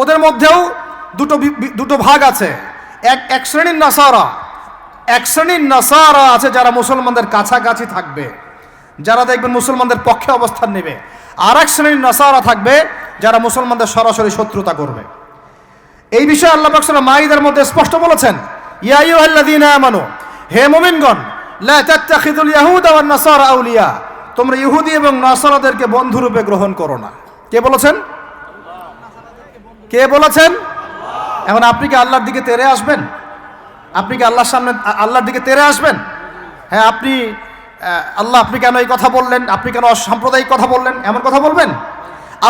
ওদের মধ্যেও দুটো দুটো ভাগ আছে। এক এক শ্রেণির নাসারা। এক শ্রেণির নাসারা আছে যারা মুসলমানদের কাছাকাছি থাকবে। যারা দেখবেন মুসলমানদের পক্ষে অবস্থান নেবে। আর এক শ্রেণির নাসারা থাকবে যারা মুসলমানদের সরাসরি শত্রুতা করবে। এই বিষয়ে আল্লাহ পাক সূরা মাইদার মধ্যে স্পষ্ট বলেছেন, ইয়া আইয়ুহাল্লাযীনা আমানু, হে মুমিনগণ, লা তাত্তাখিযুল ইয়াহুদা ওয়ান নাসারা আউলিয়া। তোমরা ইহুদি এবং নাসারাদেরকে বন্ধুরূপে গ্রহণ করো না। কে বলেছেন? কে বলেছেন? এখন আপনি কি আল্লাহর দিকে তেরে আসবেন? আপনি কি আল্লাহর সামনে, আল্লাহর দিকে তেরে আসবেন? হ্যাঁ আপনি আল্লাহ আপনি কেন এই কথা বললেন? আপনি কেন সাম্প্রদায়িক কথা বললেন? এমন কথা বলবেন?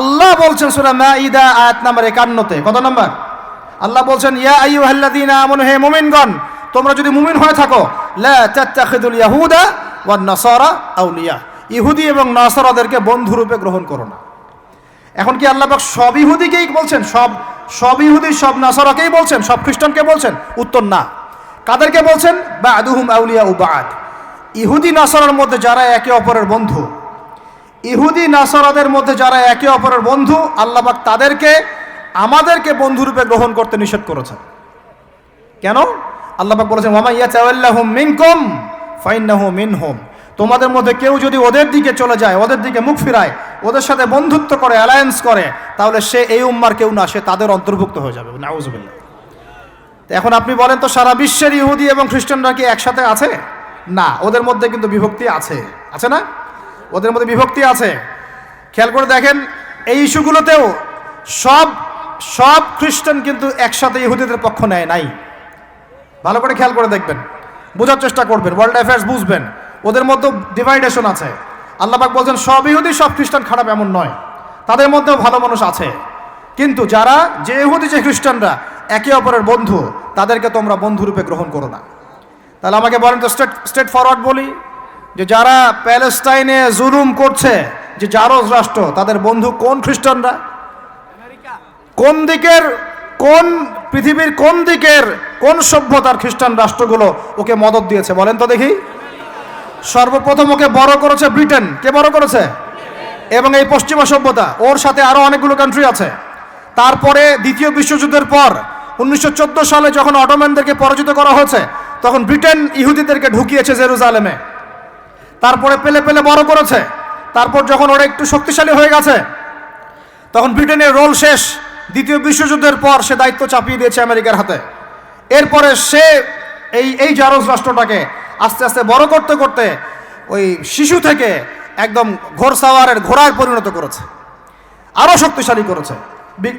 আল্লাহ বলছেন সূরা মাঈদা, আয়াত নাম্বার 51 কত নাম্বার? আল্লাহ বলছেন, ইয়া আইয়ুহাল্লাযীনা আমানু, হে মুমিনগণ, তোমরা যদি মুমিন হয়ে থাকো, লা তাত্তাখিদুল ইয়াহুদা ওয়ান নাসারা আউলিয়া। ইহুদি এবং নাসারাদেরকে বন্ধুরূপে গ্রহণ করো না। এখন কি আল্লাহ সব ইহুদিকেই বলছেন? সব সব ইহুদি, সব নাসারাকেই বলছেন? সব খ্রিস্টানকে বলছেন? উত্তর না। কাদেরকে বলছেন? বা আদুহুম আউলিয়া উবাদ ইহুদি, নাসারার মধ্যে যারা একে অপরের বন্ধু। ইহুদি, নাসারাদের মধ্যে যারা একে অপরের বন্ধু, আল্লাহ পাক তাদেরকে, আমাদেরকে বন্ধুরূপে গ্রহণ করতে নিষেধ করেছেন। কেন? আল্লাহ পাক বলেছেন ওয়ামা ইয়াতাওয়াল্লাহুম মিনকুম, ফাইন্নাহু মিনহুম। তোমাদের মধ্যে কেউ যদি ওদের দিকে চলে যায়, ওদের দিকে মুখ ফিরায়, ওদের সাথে বন্ধুত্ব করে অ্যালায়েন্স করে, তাহলে সে এই উম্মার কেউ না, সে তাদের অন্তর্ভুক্ত হয়ে যাবে। নাউজুবিল্লাহ। তো এখন আপনি বলেন তো, সারা বিশ্বের ইহুদি এবং খ্রিস্টানরা কি একসাথে আছে? না, ওদের মধ্যে কিন্তু বিভক্তি আছে। আছে না? ওদের মধ্যে বিভক্তি আছে। খেয়াল করে দেখেন, এই ইস্যুগুলোতেও সব সব খ্রিস্টান কিন্তু একসাথে ইহুদিদের পক্ষ নেয় নাই। ভালো করে খেয়াল করে দেখবেন, বোঝার চেষ্টা করবেন ওয়ার্ল্ড অ্যাফেয়ার্স বুঝবেন। ওদের মধ্যে ডিভাইডেশন আছে। আল্লাহবাক বলছেন সব ইহুদি সব খ্রিস্টান খারাপ এমন নয়। তাদের মধ্যেও ভালো মানুষ আছে। কিন্তু যারা যে ইহুদি যে খ্রিস্টানরা একে অপরের বন্ধু তাদেরকে তোমরা বন্ধুরূপে গ্রহণ করো না। তাহলে আমাকে বলেন তো স্টেট স্টেট ফরওয়ার্ড বলি যে যারা প্যালেস্টাইনে জুলুম করছে যে জারজ রাষ্ট্র তাদের বন্ধু কোন খ্রিস্টানরা? কোন দিকের কোন পৃথিবীর কোন দিকের কোন সভ্যতার খ্রিস্টান রাষ্ট্রগুলো ওকে মদত দিয়েছে? বলেন তো দেখি। সর্বপ্রথম ওকে বড় করেছে ব্রিটেন। কে বড় করেছে? এবং এই পশ্চিমা সভ্যতা, ওর সাথে আরও অনেকগুলো কান্ট্রি আছে। তারপরে দ্বিতীয় বিশ্বযুদ্ধের পর, উনিশশো চোদ্দ সালে যখন অটোম্যানদেরকে পরাজিত করা হয়েছে, তখন ব্রিটেন ইহুদিদেরকে ঢুকিয়েছে জেরুজালেমে। তারপরে পেলে পেলে বড় করেছে। তারপর যখন ওরা একটু শক্তিশালী হয়ে গেছে, তখন ব্রিটেনের রোল শেষ। দ্বিতীয় বিশ্বযুদ্ধের পর সে দায়িত্ব চাপিয়ে দিয়েছে আমেরিকার হাতে। এরপরে সে এই এই জারজ রাষ্ট্রটাকে আস্তে আস্তে বড় করতে করতে ওই শিশু থেকে একদম ঘোড়সাওয়ারের ঘোড়ায় পরিণত করেছে। আরও শক্তিশালী করেছে।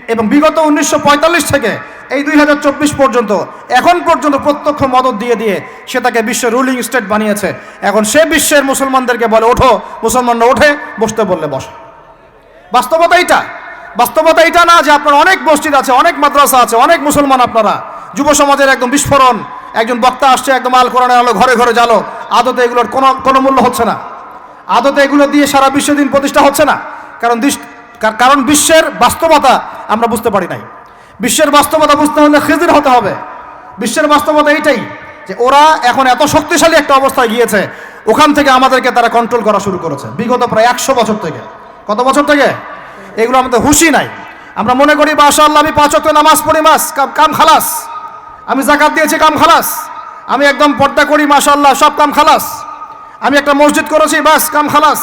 এবং বিগত উনিশশো পঁয়তাল্লিশ থেকে এই দুই হাজার চব্বিশ পর্যন্ত এখন পর্যন্ত প্রত্যক্ষ মদত দিয়ে দিয়ে সে তাকে বিশ্বের রুলিং স্টেট বানিয়েছে। এখন সে বিশ্বের মুসলমানদেরকে বলে, ওঠো, মুসলমানরা ওঠে, বসতে বললে বসে। বাস্তবতা এইটা। বাস্তবতা এটা না যে আপনার অনেক মসজিদ আছে, অনেক মাদ্রাসা আছে, অনেক মুসলমান আপনারা। যুব সমাজের একদম বিস্ফোরণ একজন বক্তা আসছে, একদম আল কোরআনে আলো ঘরে ঘরে জালো আদতে এগুলোর কোনো কোনো মূল্য হচ্ছে না। আদতে এগুলো দিয়ে সারা বিশ্ব দিন প্রতিষ্ঠা হচ্ছে না। কারণ কারণ বিশ্বের বাস্তবতা আমরা বুঝতে পারি নাই। বিশ্বের বাস্তবতা বুঝতে হলে খিজির হতে হবে। বিশ্বের বাস্তবতা এইটাই যে ওরা এখন এত শক্তিশালী একটা অবস্থায় গিয়েছে, ওখান থেকে আমাদেরকে তারা কন্ট্রোল করা শুরু করেছে। বিগত প্রায় একশো বছর থেকে। কত বছর থেকে? এগুলো আমাদের হুশি নাই। আমরা মনে করি বাসা আল্লাহ আমি পাঁচ নামাজ পড়ি, মাস কাম খালাস। আমি জাকাত দিয়েছি কাম খালাস। আমি একদম পর্দা করি মাশাল্লাহ সব কাম খালাস। আমি একটা মসজিদ করেছি, বাস, কাম খালাস।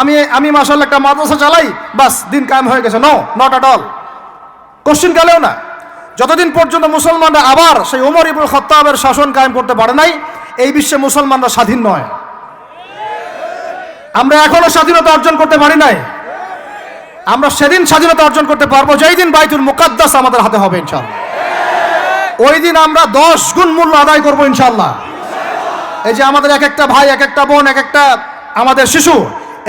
আমি আমি মাশাল্লাহ একটা মাদ্রাসা চালাই, বাস, দিন কায়েম হয়ে গেছে। No not at all question কালেও না। যতদিন পর্যন্ত মুসলমানরা আবার সেই ওমর ইবুল খত্তাবের শাসন কায়েম করতে পারে নাই, এই বিশ্বে মুসলমানরা স্বাধীন নয়। আমরা এখনও স্বাধীনতা অর্জন করতে পারি নাই। আমরা সেদিন স্বাধীনতা অর্জন করতে পারব, যেই দিন বাইতুল মুকাদ্দাস আমাদের হাতে হবে ইনশাল্লাহ ওই দিন আমরা দশ গুণ মূল্য আদায় করব ইনশাল্লাহ এই যে আমাদের এক একটা ভাই, এক একটা বোন, এক একটা আমাদের শিশু,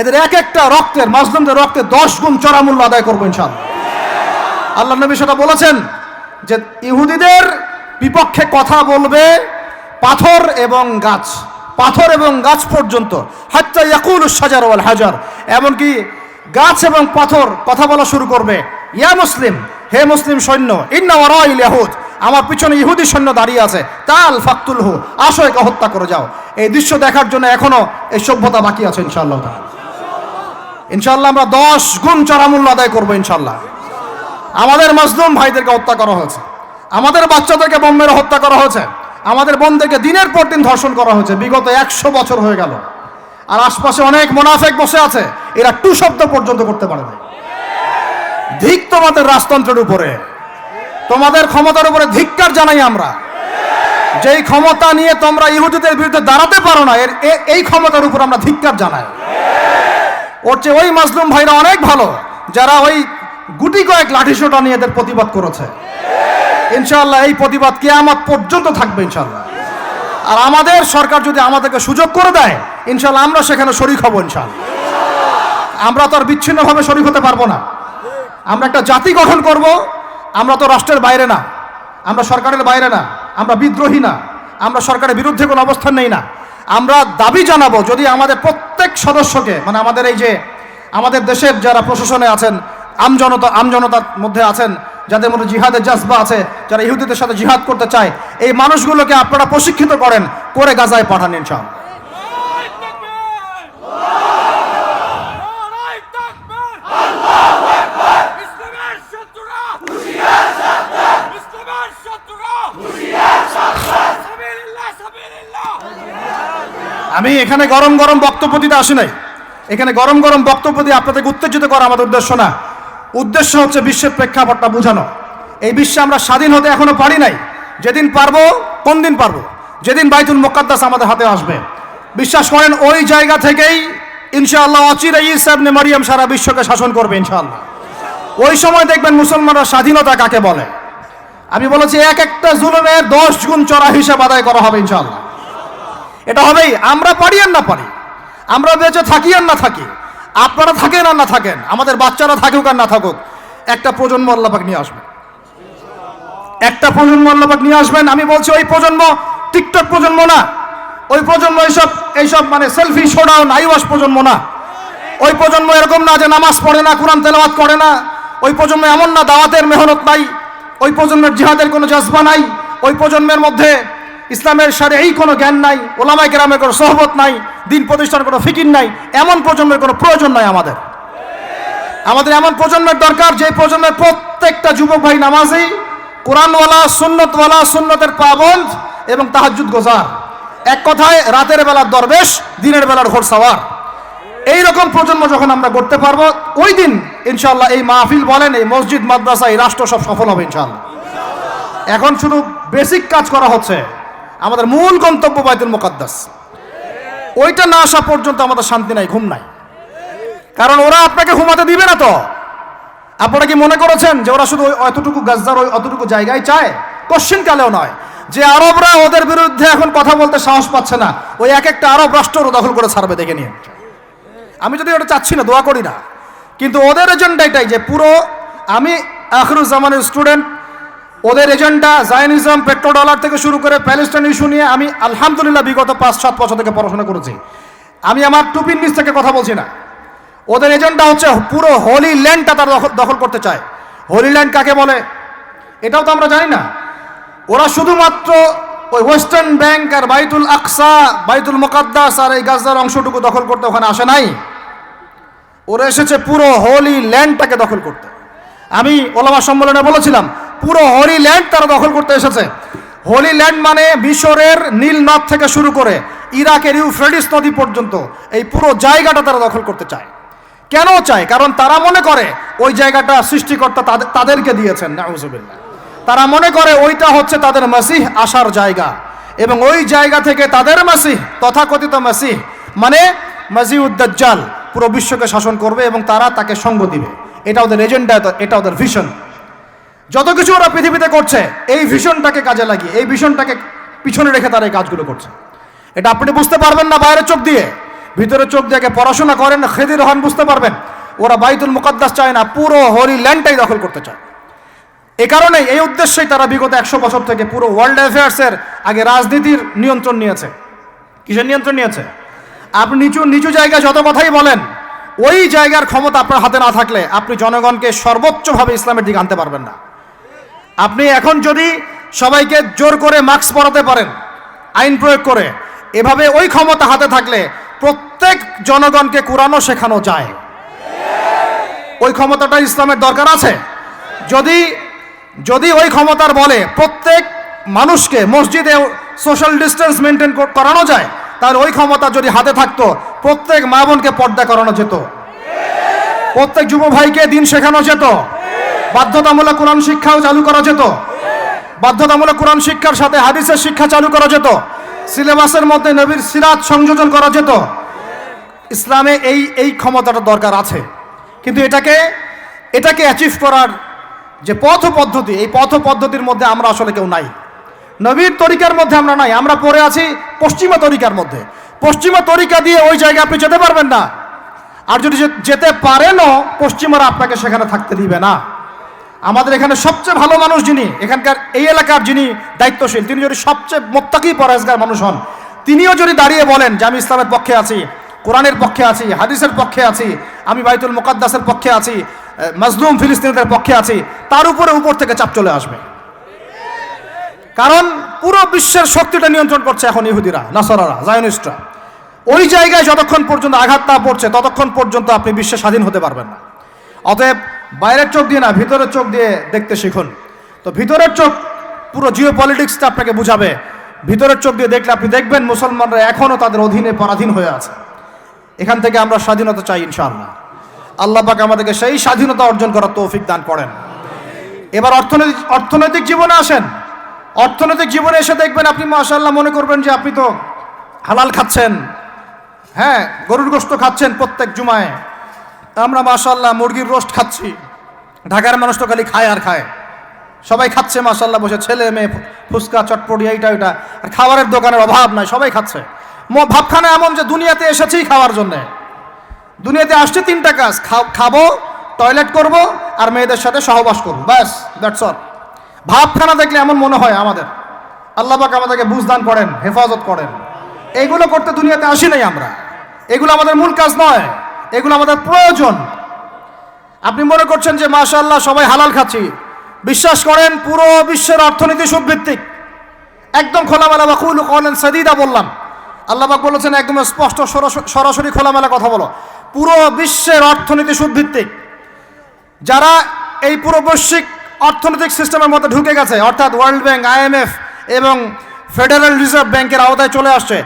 এদের এক একটা রক্তের, মাজলুমদের রক্তের দশ গুণ চড়া মূল্য আদায় করব ইনশাল্লাহ আল্লাহ নবী সেটা বলেছেন যে ইহুদিদের বিপক্ষে কথা বলবে পাথর এবং গাছ, পাথর এবং গাছ পর্যন্ত। হাত্তা ইয়াকুল সাজার ওয়াল হাজার। এমনকি গাছ এবং পাথর কথা বলা শুরু করবে। ইয়া মুসলিম, হে মুসলিম সৈন্য ইন্না ওয়ারাইল ইয়াহুদ। আমার পিছনে ইহুদি সৈন্য দাঁড়িয়ে আছে। তাল ফাকতুল হু আসো একে হত্যা করে যাও। এই দৃশ্য দেখার জন্য এখনও এই সভ্যতা বাকি আছে ইনশাল্লাহ তাআলা। ইনশাআল্লাহ আমরা দশ গুণ চড়া মূল্য আদায় করব ইনশাল্লাহ আমাদের মাজলুম ভাইদেরকে হত্যা করা হয়েছে। আমাদের বাচ্চাদেরকে বোম্বের হত্যা করা হয়েছে। আমাদের বোনদেরকে দিনের পর দিন ধর্ষণ করা হয়েছে। বিগত একশো বছর হয়ে গেল। আর আশপাশে অনেক মোনাফেক বসে আছে। এরা টু শব্দ পর্যন্ত করতে পারে না তোমাদের রাজতন্ত্রের উপরে। তোমাদের ক্ষমতার উপরে ধিক্কার জানাই আমরা। যেই ক্ষমতা নিয়ে তোমরা ইহুদিদের বিরুদ্ধে দাঁড়াতে পারো না, এর এই ক্ষমতার উপর আমরা ধিক্কার জানাই। ওর চেয়ে ওই মাসলুম ভাইরা অনেক ভালো, যারা ওই গুটি কয়েক লাঠিসোটা নিয়ে এদের প্রতিবাদ করেছে। ইনশাআল্লাহ এই প্রতিবাদ কেয়ামত পর্যন্ত থাকবে ইনশাআল্লাহ। আর আমাদের সরকার যদি আমাদেরকে সুযোগ করে দেয়, ইনশাআল্লাহ আমরা সেখানে শরিক হব ইনশাআল্লাহ। আমরা তো আর বিচ্ছিন্নভাবে শরিক হতে পারব না। আমরা একটা জাতি গঠন করব আমরা তো রাষ্ট্রের বাইরে না, আমরা সরকারের বাইরে না, আমরা বিদ্রোহী না, আমরা সরকারের বিরুদ্ধে কোনো অবস্থান নেই না। আমরা দাবি জানাব যদি আমাদের প্রত্যেক সদস্যকে মানে আমাদের এই যে, আমাদের দেশের যারা প্রশাসনে আছেন আমজনতা আমজনতার মধ্যে আছেন, যাদের মধ্যে জিহাদের জাজবা আছে, যারা ইহুদিদের সাথে জিহাদ করতে চায়, এই মানুষগুলোকে আপনারা প্রশিক্ষিত করেন, করে গাজায় পাঠান ইনশাআল্লাহ। আমি এখানে গরম গরম বক্তব্য দিতে আসি নাই। এখানে গরম গরম বক্তব্য দিয়ে আপনাদেরকে উত্তেজিত করা আমাদের উদ্দেশ্য না। উদ্দেশ্য হচ্ছে বিশ্বের প্রেক্ষাপটটা বোঝানো। এই বিশ্বে আমরা স্বাধীন হতে এখনও পারি নাই। যেদিন পারব, কোন দিন পারব? যেদিন বাইতুল মোকাদ্দাস আমাদের হাতে আসবে। বিশ্বাস করেন, ওই জায়গা থেকেই ইনশাআল্লাহ অচিরে ইসাবনে মারিয়াম সারা বিশ্বকে শাসন করবে ইনশাআল্লাহ। ওই সময় দেখবেন মুসলমানরা স্বাধীনতা কাকে বলে? আমি বলেছি, এক একটা জুলুমের দশ গুণ চড়া হিসাব আদায় করা হবে ইনশাআল্লাহ। এটা হবেই, আমরা পারি আর না পারি। আমরা বেঁচে থাকি আর না থাকি। আপনারা থাকেন আর না থাকেন, আমাদের বাচ্চারা থাকুক আর না থাকুক, একটা প্রজন্ম আল্লাপাক নিয়ে আসবে একটা প্রজন্ম আল্লাপাক নিয়ে আসবেন, আমি বলছি ওই প্রজন্ম টিকটক প্রজন্ম না, ওই প্রজন্ম এইসব এইসব মানে সেলফি শোডাউন, আইওয়াস প্রজন্ম না। ওই প্রজন্ম এরকম না যে নামাজ পড়ে না, কোরআন তেলাওয়াত করে না, ওই প্রজন্ম এমন না, দাওয়াতের মেহনত নাই, ওই প্রজন্মের জিহাদের কোনো জজবা নাই, ওই প্রজন্মের মধ্যে ইসলামের সারে এই কোনো জ্ঞান নাই ওলামাই গ্রামের কোনো সহবত নাই, দিন প্রতিষ্ঠানের কোনো ফিকির নাই, এমন প্রজন্মের কোনো প্রয়োজন নাই আমাদের। আমাদের এমন প্রজন্মের দরকার, যে প্রজন্মের প্রত্যেকটা যুবক ভাই নামাজি, কোরআনওয়ালা, সুন্নতওয়ালা, সুন্নতের পাবন্দ এবং তাহাজুদ গোজার। এক কথায়, রাতের বেলার দরবেশ, দিনের বেলার ঘোর সাওয়ার এই রকম প্রজন্ম যখন আমরা করতে পারব, ওই দিন ইনশাল্লাহ এই মাহফিল বলেন, এই মসজিদ, মাদ্রাসা, এই রাষ্ট্র সব সফল হবে ইনশাল্লাহ এখন শুধু বেসিক কাজ করা হচ্ছে। আমাদের মূল গন্তব্য বাইতুল মোকাদ্দাস। ওইটা না আসা পর্যন্ত আমাদের শান্তি নাই, ঘুম নাই। কারণ ওরা আপনাকে ঘুমাতে দিবে না তো। আপনারা কি মনে করেছেন যে ওরা শুধু ওই অতটুকু গাজদার ওই অতটুকু জায়গায় চায়? কোশ্চিন কালেও নয়। যে আরবরা ওদের বিরুদ্ধে এখন কথা বলতে সাহস পাচ্ছে না, ওই এক একটা আরব রাষ্ট্র দখল করে ছাড়বে, দেখে নিয়ে আমি যদি ওটা চাচ্ছি না, দোয়া করি না। কিন্তু ওদের এজেন্ডা এটাই যে পুরো আমি আখরুজ্জামানের স্টুডেন্ট ওদের এজেন্ডা জায়নিজম পেট্রো ডলার থেকে শুরু করে প্যালেস্টাইন ইস্যু নিয়ে আমি আলহামদুলিল্লাহ বিগত পাঁচ, সাত বছর থেকে পড়াশোনা করেছি। আমি আমার টুপির নিচ থেকে কথা বলছি না। ওদের এজেন্ডা হচ্ছে পুরো হোলি ল্যান্ডটা তারা দখল করতে চায়। হোলি ল্যান্ড কাকে বলে? এটাও তো আমরা জানি না। ওরা শুধুমাত্র ওই ওয়েস্টার্ন ব্যাংক আর বাইতুল আকসা, বাইতুল মোকাদ্দাস আর এই গাজদার অংশটুকু দখল করতে ওখানে আসে নাই। ওরা এসেছে পুরো হোলি ল্যান্ডটাকে দখল করতে। আমি ওলামা সম্মেলনে বলেছিলাম পুরো হোলি ল্যান্ড তারা দখল করতে এসেছে। হোলি ল্যান্ড মানে মিশরের নীল নদ থেকে শুরু করে ইরাকের ইউফ্রেডিস নদী পর্যন্ত এই পুরো জায়গাটা তারা দখল করতে চায়। কেন চায়? কারণ তারা মনে করে ওই জায়গাটা সৃষ্টিকর্তা তাদেরকে দিয়েছেন, নাউজুবিল্লাহ। তারা মনে করে ওইটা হচ্ছে তাদের মাসিহ আসার জায়গা এবং ওই জায়গা থেকে তাদের মাসিহ, তথাকথিত মাসিহ মানে মাজিউদ্দাজ্জাল পুরো বিশ্বকে শাসন করবে এবং তারা তাকে সঙ্গ দিবে। এটা ওদের এজেন্ডা, এটা ওদের ভিশন যত কিছু ওরা পৃথিবীতে করছে, এই ভিশনটাকে কাজে লাগিয়ে, এই ভিশনটাকে পিছনে রেখে তারা এই কাজগুলো করছে। এটা আপনি বুঝতে পারবেন না বাইরের চোখ দিয়ে। ভিতরে চোখ দিয়ে পড়াশোনা করেন, খেদির হন বুঝতে পারবেন। ওরা বাইতুল মুকদ্দাস চায় না, পুরো হরি ল্যান্ডটাই দখল করতে চায়। এ কারণে এই উদ্দেশ্যেই তারা বিগত একশো বছর থেকে পুরো ওয়ার্ল্ড অ্যাফেয়ার্সের আগে রাজনীতির নিয়ন্ত্রণ নিয়েছে। কিসের নিয়ন্ত্রণ নিয়েছে? আপনি নিচু নিচু জায়গায় যত কথাই বলেন, ওই জায়গার ক্ষমতা আপনার হাতে না থাকলে আপনি জনগণকে সর্বোচ্চভাবে ইসলামের দিকে আনতে পারবেন না। আপনি এখন যদি সবাইকে জোর করে মাস্ক পরাতে পারেন, আইন প্রয়োগ করে, এভাবে ওই ক্ষমতা হাতে থাকলে প্রত্যেক জনগণকে কোরআনও শেখানো যায়। ওই ক্ষমতাটা ইসলামের দরকার আছে? যদি যদি ওই ক্ষমতার বলে প্রত্যেক মানুষকে মসজিদে সোশ্যাল ডিস্টেন্স মেনটেন করানো যায়, তাহলে ওই ক্ষমতা যদি হাতে থাকতো, প্রত্যেক মা বোনকে পর্দা করানো যেত। প্রত্যেক যুব ভাইকে দিন শেখানো যেত। বাধ্যতামূলক কোরআন শিক্ষাও চালু করা যেত। বাধ্যতামূলক কোরআন শিক্ষার সাথে হাদিসের শিক্ষা চালু করা যেত। সিলেবাসের মধ্যে নবীর সিরাত সংযোজন করা যেত। ইসলামে এই এই ক্ষমতাটা দরকার আছে। কিন্তু এটাকে এটাকে অ্যাচিভ করার যে পথ পদ্ধতি, এই পথ পদ্ধতির মধ্যে আমরা আসলে কেউ নাই। নবীর তরিকার মধ্যে আমরা নাই। আমরা পড়ে আছি পশ্চিমা তরিকার মধ্যে। পশ্চিমা তরিকা দিয়ে ওই জায়গায় আপনি যেতে পারবেন না। আর যদি যেতে পারেনও, পশ্চিমারা আপনাকে সেখানে থাকতে দিবে না। আমাদের এখানে সবচেয়ে ভালো মানুষ যিনি, এখানকার এই এলাকার যিনি দায়িত্বশীল, তিনি যদি সবচেয়ে মোত্তাকি পরেজগার মানুষ হন, তিনিও যদি দাঁড়িয়ে বলেন যে আমি ইসলামের পক্ষে আছি, কোরআনের পক্ষে আছি, হাদিসের পক্ষে আছি, আমি বাইতুল মুকাদ্দাসের পক্ষে আছি মাজলুম ফিলিস্তিনিদের পক্ষে আছি, তার উপরে উপর থেকে চাপ চলে আসবে। কারণ পুরো বিশ্বের শক্তিটা নিয়ন্ত্রণ করছে এখন ইহুদিরা, নাসারারা, জায়নিস্টরা। ওই জায়গায় যতক্ষণ পর্যন্ত আঘাত না পড়ছে, ততক্ষণ পর্যন্ত আপনি বিশ্বে স্বাধীন হতে পারবেন না। অতএব বাইরের চোখ দিয়ে না, ভিতরের চোখ দিয়ে দেখতে শিখুন। তো ভিতরের চোখ, পুরো জিও পলিটিক্সটা আপনাকে বুঝাবে। ভিতরের চোখ দিয়ে দেখলে আপনি দেখবেন মুসলমানরা এখনও তাদের অধীনে পরাধীন হয়ে আছে। এখান থেকে আমরা স্বাধীনতা চাই, ইনশাআল্লাহ। আল্লাহ পাক আমাদেরকে সেই স্বাধীনতা অর্জন করার তৌফিক দান করেন। এবার অর্থনৈতিক অর্থনৈতিক জীবনে আসেন। অর্থনৈতিক জীবনে এসে দেখবেন আপনি মাশাল্লাহ মনে করবেন যে আপনি তো হালাল খাচ্ছেন। হ্যাঁ গরুর গোস্ত খাচ্ছেন প্রত্যেক জুমায়। আমরা মাশাল্লাহ মুরগির রোস্ট খাচ্ছি। ঢাকার মানুষ তো খালি খায় আর খায়। সবাই খাচ্ছে মাশাল্লাহ বসে ছেলে মেয়ে ফুচকা, চটপটি, এইটা, ওইটা। আর খাবারের দোকানের অভাব নাই, সবাই খাচ্ছে। ভাবখানা এমন যে দুনিয়াতে এসেছি খাওয়ার জন্যে। দুনিয়াতে আসছে তিনটা কাজ খাব, টয়লেট করব, আর মেয়েদের সাথে সহবাস করব। ব্যাস দ্যাটস অল ভাবখানা দেখলে এমন মনে হয় আমাদের। আল্লাহ পাক আমাদেরকে বুঝদান করেন, হেফাজত করেন। এইগুলো করতে দুনিয়াতে আসি নাই আমরা। এগুলো আমাদের মূল কাজ নয়। এগুলো আমাদের প্রয়োজন। আপনি মনে করছেন যে মাশাল্লাহ সবাই হালাল খাচ্ছি? বিশ্বাস করেন, পুরো বিশ্বের অর্থনীতি সুদভিত্তিক। একদম খোলামেলা বা কুল কলেন সাদিদা বললাম। আল্লাহবাক বলেছেন, একদম স্পষ্ট সরাসরি খোলামেলা কথা বলো। পুরো বিশ্বের অর্থনীতি সুদভিত্তিক। যারা এই পুরো বৈশ্বিক অর্থনৈতিক সিস্টেমের মধ্যে ঢুকে গেছে, অর্থাৎ ওয়ার্ল্ড ব্যাংক আইএমএফ এবং ফেডারেল রিজার্ভ ব্যাংকের আওতায় চলে আসছে,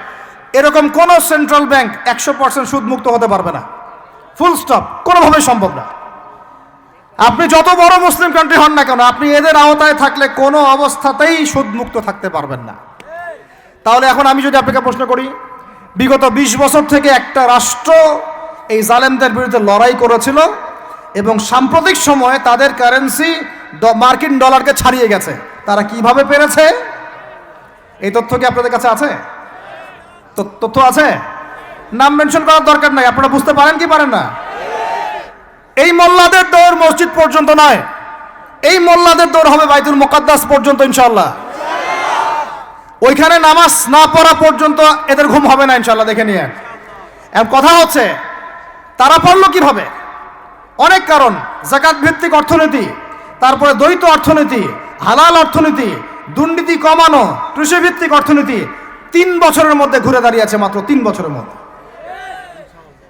এরকম কোনো সেন্ট্রাল ব্যাংক একশো পার্সেন্ট সুদমুক্ত হতে পারবে না। ফুল স্টপ, কোনোভাবেই সম্ভব না। আপনি যত বড় মুসলিম কান্ট্রি হন না কেন, আপনি এদের আওতায় থাকলে কোনো অবস্থাতেই সুদমুক্ত থাকতে পারবেন না। তাহলে এখন আমি যদি আপনাকে প্রশ্ন করি, বিগত ২০ বছর থেকে একটা রাষ্ট্র এই জালেমদের বিরুদ্ধে লড়াই করেছিল এবং সাম্প্রতিক সময়ে তাদের কারেন্সি মার্কিন ডলারকে ছাড়িয়ে গেছে। তারা কীভাবে পেরেছে? এই তথ্য কি আপনাদের কাছে আছে? তথ্য আছে? নাম মেনশন করার দরকার নাই, আপনারা বুঝতে পারেন কি পারেন না? এই মোল্লাদের দৌড় মসজিদ পর্যন্ত নয়, এই মোল্লাদের দৌড় হবে বাইতুল মোকাদ্দাস পর্যন্ত ইনশাল্লাহ ওইখানে নামাজ না পড়া পর্যন্ত এদের ঘুম হবে না ইনশাল্লাহ দেখে নিয়ে। এখন কথা হচ্ছে, তারা পড়ল কীভাবে? অনেক কারণ জাকাত ভিত্তিক অর্থনীতি, তারপরে দ্বৈত অর্থনীতি, হালাল অর্থনীতি, দুর্নীতি কমানো, কৃষিভিত্তিক অর্থনীতি, তিন বছরের মধ্যে ঘুরে দাঁড়িয়েছে মাত্র তিন বছরের মধ্যে।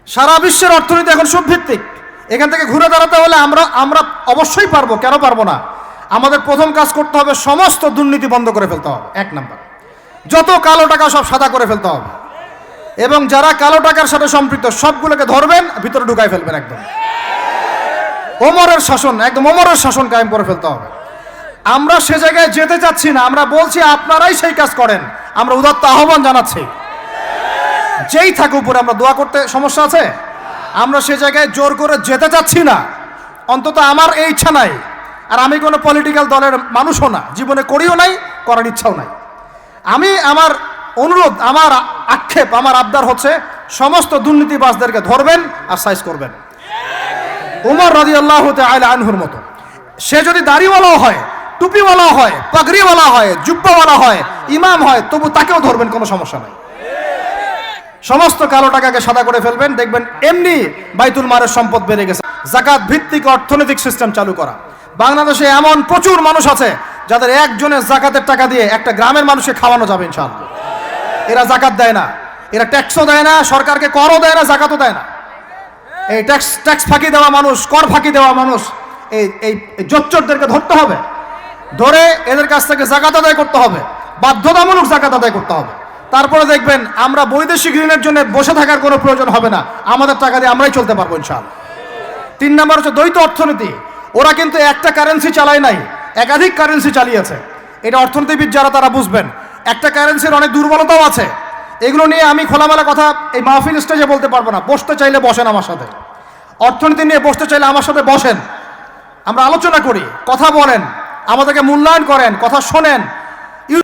সারা বিশ্বের অর্থনীতি এখন সুদভিত্তিক। এখান থেকে ঘুরে দাঁড়াতে হলে আমরা আমরা অবশ্যই পারব। কেন পারব না? আমাদের প্রথম কাজ করতে হবে সমস্ত দুর্নীতি বন্ধ করে ফেলতে হবে। এক নাম্বার। যত কালো টাকা সব সাদা করে ফেলতে হবে। এবং যারা কালো টাকার সাথে সম্পৃক্ত, সবগুলোকে ধরবেন, ভিতরে ঢুকাই ফেলবেন একদম। ওমরের শাসন, একদম ওমরের শাসন কায়েম করে ফেলতে হবে। আমরা সে জায়গায় যেতে চাচ্ছি না। আমরা বলছি, আপনারাই সেই কাজ করেন। আমরা উদাত্ত আহ্বান জানাচ্ছি। যেই থাকে উপরে, আমরা দোয়া করতে সমস্যা আছে? আমরা সে জায়গায় জোর করে যেতে চাচ্ছি না। অন্তত আমার এই ইচ্ছা নাই। আর আমি কোনো পলিটিক্যাল দলের মানুষও না। জীবনে করিও নাই, করার ইচ্ছাও নাই। আমি আমার অনুরোধ, আমার আক্ষেপ, আমার আবদার হচ্ছে সমস্ত দুর্নীতিবাজদেরকে ধরবেন আর সাইজ করবেন। উমর রাজি আল্লাহ আনহুর মতো। সে যদি দাড়িওয়ালাও হয় টুপিওয়ালা হয়, পাগড়িওয়ালা হয়, জুব্বাওয়ালা হয়, ইমাম হয়, তবু তাকেও ধরবেন, কোনো সমস্যা নাই। সমস্ত কালো টাকাকে সাদা করে ফেলবেন। দেখবেন এমনি বাইতুল মারের সম্পদ বেড়ে গেছে। জাকাত ভিত্তিক অর্থনৈতিক সিস্টেম চালু করা। বাংলাদেশে এমন প্রচুর মানুষ আছে, যাদের একজনের জাকাতের টাকা দিয়ে একটা গ্রামের মানুষকে খাওয়ানো যাবে ইনশাআল্লাহ। এরা জাকাত দেয় না। এরা ট্যাক্সও দেয় না, সরকারকে করও দেয় না, জাকাতও দেয় না। এই ট্যাক্স ট্যাক্স ফাঁকি দেওয়া মানুষ, কর ফাঁকি দেওয়া মানুষ, এই এই জোচ্চরদেরকে ধরতে হবে। ধরে এদের কাছ থেকে জাকাত আদায় করতে হবে। বাধ্যতামূলক জাকাত আদায় করতে হবে। তারপরে দেখবেন আমরা বৈদেশিক ঋণের জন্য বসে থাকার কোনো প্রয়োজন হবে না। আমাদের টাকা দিয়ে আমরাই চলতে পারব ইনশাআল্লাহ। তিন নম্বর হচ্ছে দ্বৈত অর্থনীতি। ওরা কিন্তু একটা কারেন্সি চালায় নাই, একাধিক কারেন্সি চালিয়েছে। এটা অর্থনীতিবিদ যারা, তারা বুঝবেন। একটা কারেন্সির অনেক দুর্বলতাও আছে। এগুলো নিয়ে আমি খোলামেলা কথা এই মাহফিল স্টেজে বলতে পারব না। বসতে চাইলে বসেন আমার সাথে। অর্থনীতি নিয়ে বসতে চাইলে আমার সাথে বসেন। আমরা আলোচনা করি, কথা বলেন, আমাদেরকে মূল্যায়ন করেন, কথা শোনেন।